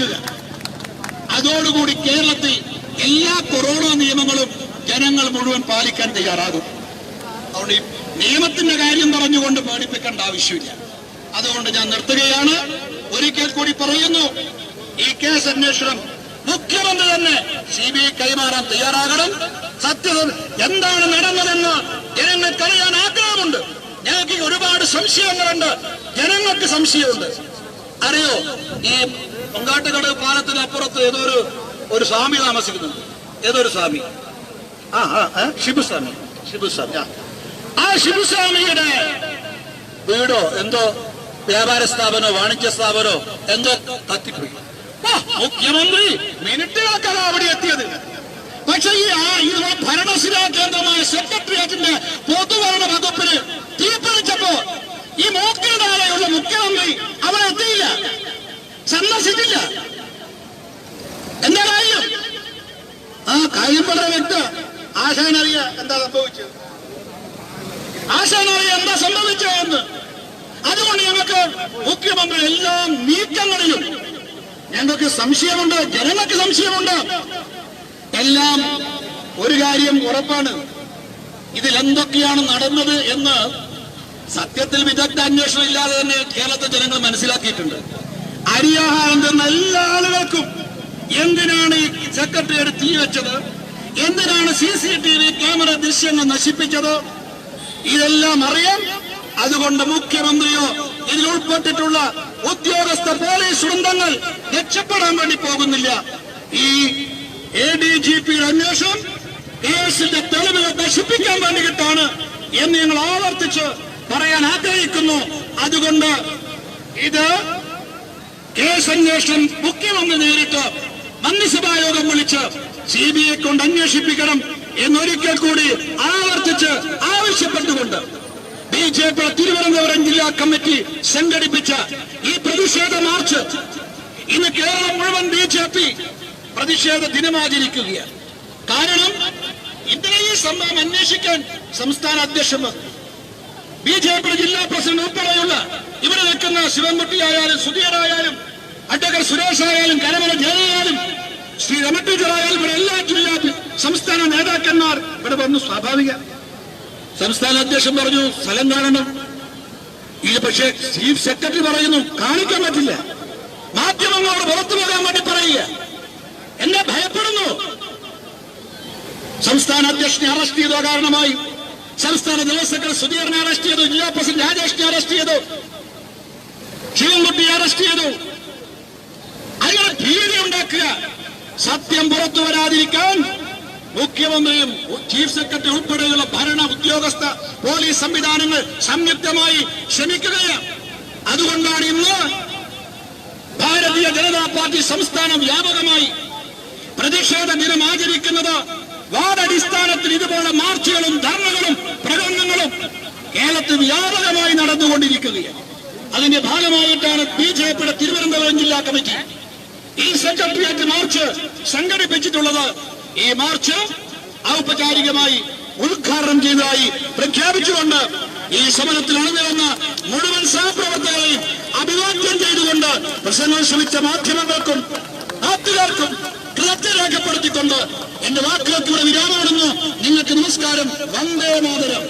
നടപ്പിലാക്കുക അതോടുകൂടി കേരളത്തിൽ എല്ലാ കൊറോണ നിയമങ്ങളും ജനങ്ങൾ മുഴുവൻ പാലിക്കാൻ തയ്യാറാകും. അതുകൊണ്ട് ഈ നിയമത്തിന്റെ കാര്യം പറഞ്ഞുകൊണ്ട് പേടിപ്പിക്കേണ്ട ആവശ്യമില്ല. അതുകൊണ്ട് ഞാൻ നിർത്തുകയാണ്. ഒരിക്കൽ കൂടി പറയുന്നു ഈ കേസ് അന്വേഷണം മുഖ്യമന്ത്രി തന്നെ സി ബി ഐ കൈമാറാൻ തയ്യാറാകണം. സത്യം എന്താണ് നടന്നതെന്ന് ജനങ്ങൾക്കറിയാൻ ആഗ്രഹമുണ്ട്. ഞങ്ങൾക്ക് ഒരുപാട് സംശയങ്ങളുണ്ട്. ജനങ്ങൾക്ക് സംശയമുണ്ട്. അറിയോ? ഈ പൊങ്കാട്ടുകട പാലത്തിന് അപ്പുറത്ത് ഏതോ ഒരു ഒരു സ്വാമി താമസിക്കുന്നുണ്ട് ഏതോ ഒരു സ്വാമി. ആ ആ ഷിബുസ്വാമി ഷിബുസ്വാമി ആ. ശിവസ്വാമിയുടെ വീടോ എന്തോ വ്യാപാര സ്ഥാപനോ വാണിജ്യ സ്ഥാപനോ എന്തോ കത്തിപ്പോയി മുഖ്യമന്ത്രി മിനിറ്റുകൾക്കാണ് അവിടെ എത്തിയത്. പക്ഷേ ഈ ആ കേന്ദ്രമായ സെക്രട്ടേറിയറ്റിന്റെ പൊതുഭരണ വകുപ്പിന് തീപിടിച്ചപ്പോ ഈ മൂക്കിനാലെയുള്ള മുഖ്യമന്ത്രി അവിടെ എത്തിയില്ല സന്ദർശിച്ചില്ല എന്താ കാര്യം ആ കാര്യം വളരെ വ്യക്ത ആശാനറിയ എന്താ സംഭവിച്ചത്? ആശാനറിയ എന്താ സംഭവിച്ചതെന്ന് അതുകൊണ്ട് ഞങ്ങൾക്ക് മുഖ്യമന്ത്രി എല്ലാ നീക്കങ്ങളിലും ഞങ്ങൾക്ക് സംശയമുണ്ട് ജനങ്ങൾക്ക് സംശയമുണ്ട്. എല്ലാം ഒരു കാര്യം ഉറപ്പാണ്. ഇതിൽ എന്തൊക്കെയാണ് നടന്നത് എന്ന് സത്യത്തിൽ വിദഗ്ധ അന്വേഷണം ഇല്ലാതെ തന്നെ കേരളത്തെ ജനങ്ങൾ മനസ്സിലാക്കിയിട്ടുണ്ട്. അരിയാഹാരം തന്ന എല്ലാ ആളുകൾക്കും എന്തിനാണ് ഈ സെക്രട്ടറിയുടെ തീ വെച്ചത്? എന്തിനാണ് C C T V camera ദൃശ്യങ്ങൾ നശിപ്പിച്ചത്? ഇതെല്ലാം അറിയാം അതുകൊണ്ട് മുഖ്യമന്ത്രിയോ ഇതിൽ ഉൾപ്പെട്ടിട്ടുള്ള ഉദ്യോഗസ്ഥ പോലീസ് വൃന്ദങ്ങൾ രക്ഷപ്പെടാൻ വേണ്ടി പോകുന്നില്ല. ഈ എ ഡി ജി പിയുടെ അന്വേഷണം കേസിന്റെ തെളിവുകൾ നശിപ്പിക്കാൻ വേണ്ടിയിട്ടാണ് എന്ന് ഞങ്ങൾ ആവർത്തിച്ച് പറയാൻ ആഗ്രഹിക്കുന്നു. അതുകൊണ്ട് ഇത് കേസ് അന്വേഷണം മുഖ്യമന്ത്രി നേരിട്ട് മന്ത്രിസഭാ യോഗം വിളിച്ച് സി ബി ഐ കൊണ്ട് അന്വേഷിപ്പിക്കണം എന്നൊരിക്കൽ കൂടി ആവർത്തിച്ച് ആവശ്യപ്പെട്ടുകൊണ്ട് ബി ജെ പി തിരുവനന്തപുരം ജില്ലാ കമ്മിറ്റി സംഘടിപ്പിച്ച ഈ പ്രതിഷേധ മാർച്ച് ഇന്ന് കേരളം മുഴുവൻ ബി ജെ പി പ്രതിഷേധ ദിനമാചരിക്കുകയാണ്. കാരണം ഇന്നലെ ഈ സംഭവം അന്വേഷിക്കാൻ സംസ്ഥാന അധ്യക്ഷൻ ബി ജെ പി ജില്ലാ പ്രസിഡന്റ് ഉൾപ്പെടെയുള്ള ഇവിടെ നിൽക്കുന്ന ശിവൻകുട്ടിയായാലും സുധീരായാലും അഡ്വക്കറ്റ് സുരേഷ് ആയാലും കരമല ജയനായാലും ശ്രീ രമ ടീച്ചറായാലും ഇവിടെ എല്ലാ ജില്ലാ സംസ്ഥാന നേതാക്കന്മാർ ഇവിടെ വന്നു സ്വാഭാവിക. സംസ്ഥാന അധ്യക്ഷൻ പറഞ്ഞു സ്ഥലം കാണണം. ഇത് പക്ഷേ ചീഫ് സെക്രട്ടറി പറയുന്നു കാണിക്കാൻ പറ്റില്ല. മാധ്യമങ്ങളോട് പുറത്തു പോകാൻ വേണ്ടി പറയുക. എന്നെ ഭയപ്പെടുന്നു. സംസ്ഥാന അധ്യക്ഷനെ അറസ്റ്റ് ചെയ്തോ കാരണമായി. സംസ്ഥാന ജനറൽ സെക്രട്ടറി സുധീറിനെ അറസ്റ്റ് ചെയ്തു ജില്ലാ പ്രസിഡന്റ് രാജേഷിനെ അറസ്റ്റ് ചെയ്തു ശിവൻകുട്ടിയെ അറസ്റ്റ് ചെയ്തു. ഭീതി ഉണ്ടാക്കുക. സത്യം പുറത്തു വരാതിരിക്കാൻ മുഖ്യമന്ത്രിയും ചീഫ് സെക്രട്ടറി ഉൾപ്പെടെയുള്ള ഭരണ ഉദ്യോഗസ്ഥ പോലീസ് സംവിധാനങ്ങൾ സംയുക്തമായി ശ്രമിക്കുകയാണ്. അതുകൊണ്ടാണ് ഇന്ന് ഭാരതീയ ജനതാ പാർട്ടി സംസ്ഥാനം വ്യാപകമായി പ്രതിഷേധ ദിനം ആചരിക്കുന്നത്. വാർഡടിസ്ഥാനത്തിൽ ഇതുപോലെ മാർച്ചുകളും ധർണകളും പ്രകടനങ്ങളും കേരളത്തിൽ വ്യാപകമായി നടന്നുകൊണ്ടിരിക്കുകയാണ്. അതിന്റെ ഭാഗമായിട്ടാണ് ബി ജെ പിയുടെ തിരുവനന്തപുരം ജില്ലാ കമ്മിറ്റി ഈ സെക്രട്ടേറിയറ്റ് മാർച്ച് സംഘടിപ്പിച്ചിട്ടുള്ളത് ഈ മാർച്ച് ഔപചാരികമായി ഉദ്ഘാടനം ചെയ്തതായി പ്രഖ്യാപിച്ചുകൊണ്ട് ഈ സമരത്തിൽ അണിനിരന്ന മുഴുവൻ സഹപ്രവർത്തകരെയും അഭിവാദ്യം ചെയ്തുകൊണ്ട് പ്രസംഗം ശ്രമിച്ച മാധ്യമങ്ങൾക്കും നാട്ടുകാർക്കും കൃത്യ രേഖപ്പെടുത്തിക്കൊണ്ട് എന്റെ വാക്കുകൾക്ക് ഇവിടെ വിരാമമിടുന്നു നിങ്ങൾക്ക് നമസ്കാരം. വന്ദേ മാതരം.